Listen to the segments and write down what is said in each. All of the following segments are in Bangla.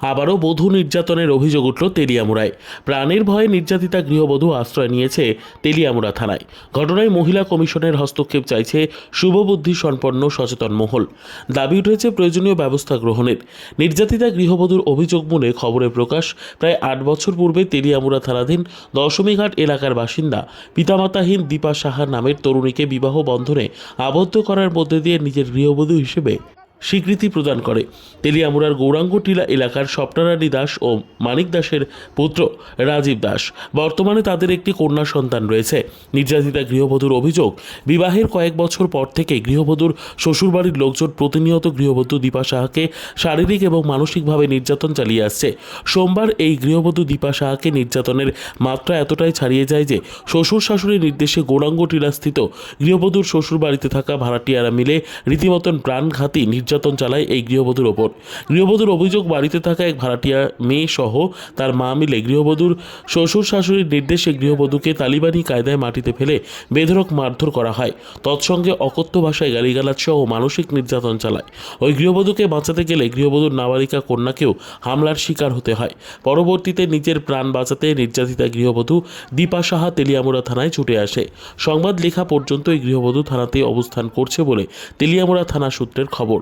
আবারও বধূ নির্যাতনের অভিযোগ উঠল তেলিয়ামুড়ায়। প্রাণের ভয়ে নির্যাতিতা গৃহবধূ আশ্রয় নিয়েছে তেলিয়ামুড়া থানায়। ঘটনায় মহিলা কমিশনের হস্তক্ষেপ চাইছে শুভবুদ্ধি সম্পন্ন সচেতন মহল। দাবি উঠেছে প্রয়োজনীয় ব্যবস্থা গ্রহণের। নির্যাতিতা গৃহবধূর অভিযোগ মূলে খবরে প্রকাশ। প্রায় আট বছর পূর্বে তেলিয়ামুড়া থানাধীন দশমীঘাট এলাকার বাসিন্দা পিতামাতাহীন দীপা সাহা নামের তরুণীকে বিবাহ বন্ধনে আবদ্ধ করার মধ্যে দিয়ে নিজের গৃহবধূ হিসেবে স্বীকৃতি প্রদান করে। তেলিয়ামুড়ার গৌরাঙ্গ টিলা এলাকার স্বপ্নারানী দাস ও মানিক দাসের পুত্র রাজীব দাস। বর্তমানে তাদের একটি কন্যা সন্তান রয়েছে। নির্যাতিতা গৃহবধূর অভিযোগ, বিবাহের কয়েক বছর পর থেকে গৃহবধূর শ্বশুরবাড়ির লোকজন প্রতিনিয়ত গৃহবধূ দীপা সাহাকে শারীরিক এবং মানসিকভাবে নির্যাতন চালিয়ে আসছে। সোমবার এই গৃহবধূ দীপা সাহাকে নির্যাতনের মাত্রা এতটাই ছাড়িয়ে যায় যে শ্বশুর শাশুড়ির নির্দেশে গৌরাঙ্গ টিলাস্থিত গৃহবধূর শ্বশুরবাড়িতে থাকা ভাড়াটিয়ারা মিলে রীতিমতন প্রাণঘাতী নির্যাতন চালায় এই গৃহবধূর ওপর। গৃহবধূর অভিযোগ, বাড়িতে থাকা এক ভাড়াটিয়া মেয়ে সহ তার মা মিলে গৃহবধূর শ্বশুর শাশুড়ির নির্দেশে গৃহবধূকে তালিবানি কায়দায় মাটিতে ফেলে বেধরক মারধর করা হয়। তৎসঙ্গে অকথ্য ভাষায় গালিগালাজ সহ মানসিক নির্যাতন চালায়। ওই গৃহবধূকে বাঁচাতে গেলে গৃহবধূর নাবালিকা কন্যাকেও হামলার শিকার হতে হয়। পরবর্তীতে নিজের প্রাণ বাঁচাতে নির্যাতিতা গৃহবধূ দীপা সাহা তেলিয়ামুড়া থানায় ছুটে আসে। সংবাদ লেখা পর্যন্ত এই গৃহবধূ থানাতে অবস্থান করছে বলে তেলিয়ামুড়া থানা সূত্রের খবর।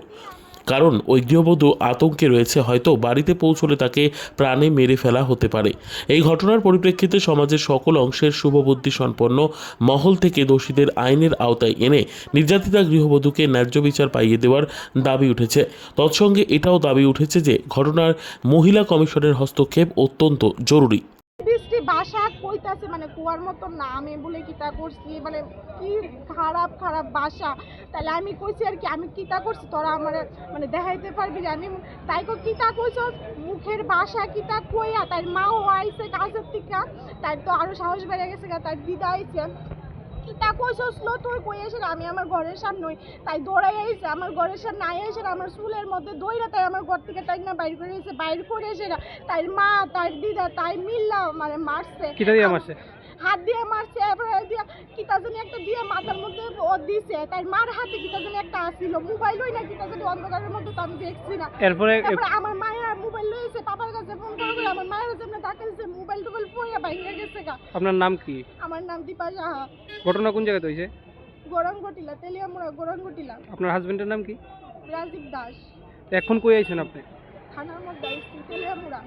কারণ ওই গৃহবধূ আতঙ্কে রয়েছে, হয়তো বাড়িতে পৌঁছলে তাকে প্রাণে মেরে ফেলা হতে পারে। এই ঘটনার পরিপ্রেক্ষিতে সমাজের সকল অংশের শুভবুদ্ধি সম্পন্ন মহল থেকে দোষীদের আইনের আওতায় এনে নির্যাতিতা গৃহবধূকে ন্যায্য বিচার পাইয়ে দেওয়ার দাবি উঠেছে। তৎসঙ্গে এটাও দাবি উঠেছে যে, ঘটনার মহিলা কমিশনের হস্তক্ষেপ অত্যন্ত জরুরি। বাসা কইতাছে মানে কুয়ার মতন না, আমি বলে কিতা করছি মানে কি খারাপ খারাপ বাসা। তাহলে আমি কইছি আর কি, আমি কিতা করছি, তোরা আমার মানে দেখাইতে পারবি যে আমি তাই কো কিতা কইছ? মুখের বাসা কিতা কইয়া, তার মাও আইছে কাজের থেকে, তার তো আরও সাহস বেড়ে গেছে তার দিদা আইছে। কিতা কইছস লো তুই কই এসে আমি আমার ঘরের সামনে তাই দৌড়াই আইছে আমার ঘরের সামনে আই এসে আমার চুলের মধ্যে দইরা তাই আমার ঘর থেকে তাই না বাইর করে এসে বাইর করে এসে তাই মা তার দিদা তাই মিল্লা মানে মারছে। কিটা দিয়ে মারছে? হাত দিয়ে মারছে এবার দিয়ে কিতা জানি একটা দিয়ে মাথার মধ্যে ও দিছে তাই মার হাতে কিতা জানি একটা আসিল মোবাইল ওই না কিতা জানি অন্ধকারের মধ্যে তো আমি দেখছি না। এরপরে তারপরে আমার মায়ের মোবাইল লইছে পাপার কাছে ফোন করে আমার মায়ের জন্য টাকা দিছে মোবাইল টোবাইল পড়ে বাইরে গেছে গা। আপনার নাম কি? আমার নাম দীপা সাহা। ঘটনা কোন জায়গাতে হয়েছে গরঙ্গটিলা তেলিয়ামুড়া গরঙ্গটিলা আপনার হাজবেন্ডের নাম কি? রাজীব দাস। এখন কই আইছেন আপনি? থানার মধ্যে আইসি তেলিয়ামুড়া।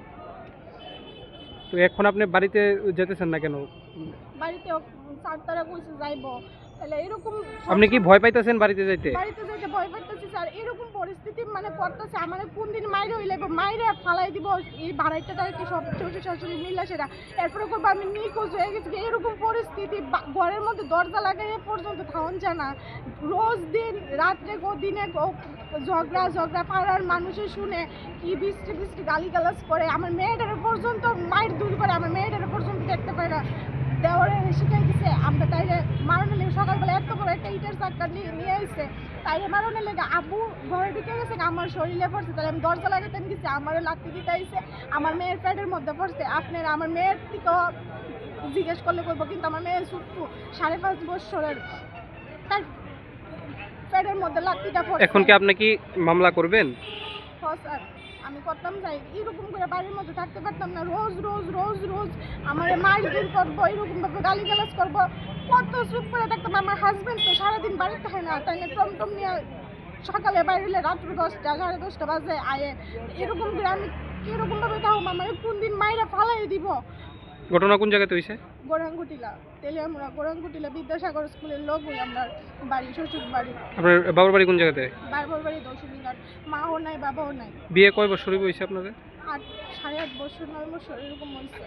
তো এখন আপনি বাড়িতে যেতেছেন না কেন? বাড়িতে চারতারা তারা কইছে যাইবো। আপনি কি ভয় পাইতেছেন বাড়িতে যাইতে? বাড়িতে যাইতে ভয় পাইতেছি স্যার। এরকম পরিস্থিতি মানে পড়তেছে আমার কোন দিন মাইরে হইলে মাইরে ফালাই দিব এই সব শ্বশুর শাশুড়ি মিলে সেটা এরপরে করব আমি নিখোঁজ হয়ে গেছি। এরকম পরিস্থিতি ঘরের মধ্যে দরজা পর্যন্ত থাউন জানা রোজ দিন রাত্রে গো দিনে গো ঝগড়া ঝগড়া পাড়ার মানুষে শুনে কি বৃষ্টি বৃষ্টি গালি গালাজ করে। আমার মেয়েটার পর্যন্ত মায়ের দূর করে আমার মেয়েটার পর্যন্ত দেখতে পাই না। দেওয়ারে শিখাই দিছে আমরা তাইলে মারণে লেগে সকালবেলা এত বড় একটা ইটের চাক্কা নিয়ে নিয়ে আইছে তাইলে মারণে লেগে আব্বু ঘরে ঢুকে গেছে আমার শরীরে পড়ছে তাহলে আমি দরজা লাগাতে গেছি আমারও লাত্তি দিতে আইছে আমার মেয়ের পেটের মধ্যে পড়ছে। আপনার আমার মেয়ের থেকেও জিজ্ঞেস করলে করব কিন্তু আমার মেয়ের সুট্টু সাড়ে পাঁচ বছরের। তার পেটের মধ্যে লাত্তিটা পড়ছে। এখন কি আপনি কি মামলা করবেন? হ্যাঁ স্যার। আমি করতাম যাই, এরকম করে বাড়ির মধ্যে থাকতে পারতাম না। রোজ রোজ রোজ রোজ আমার মারধর করব, এরকমভাবে গালি গালাজ করব। কত চুপ করে থাকতাম। আমার হাজব্যান্ড তো সারাদিন বাড়িতে থাকে না, তাই না টমটম নিয়ে সকালে বাইরে রাত্রে দশটা, সাড়ে দশটা বাজে, আয়ে। এরকম করে আমি কীরকম ভাবে তাও আমার কোন দিন মায়েরা ফালাই দিব? ঘটনা কোন জায়গাতে হইছে? গোরাঙ্গুটিলা। তেলিয়ামুড়া গোরাঙ্গুটিলা বিদ্যাসাগর স্কুলের লোক হই আমরা বাড়ি শ্বশুর বাড়ি। আপনার বাবার বাড়ি কোন জায়গাতে? বাবার বাড়ি দশমীঘাট মাও নাই বাবাও নাই। বিয়ে কয় বছর হইছে আপনাদের? আট সাড়ে আট বছর নয় বছর এরকম হয়েছে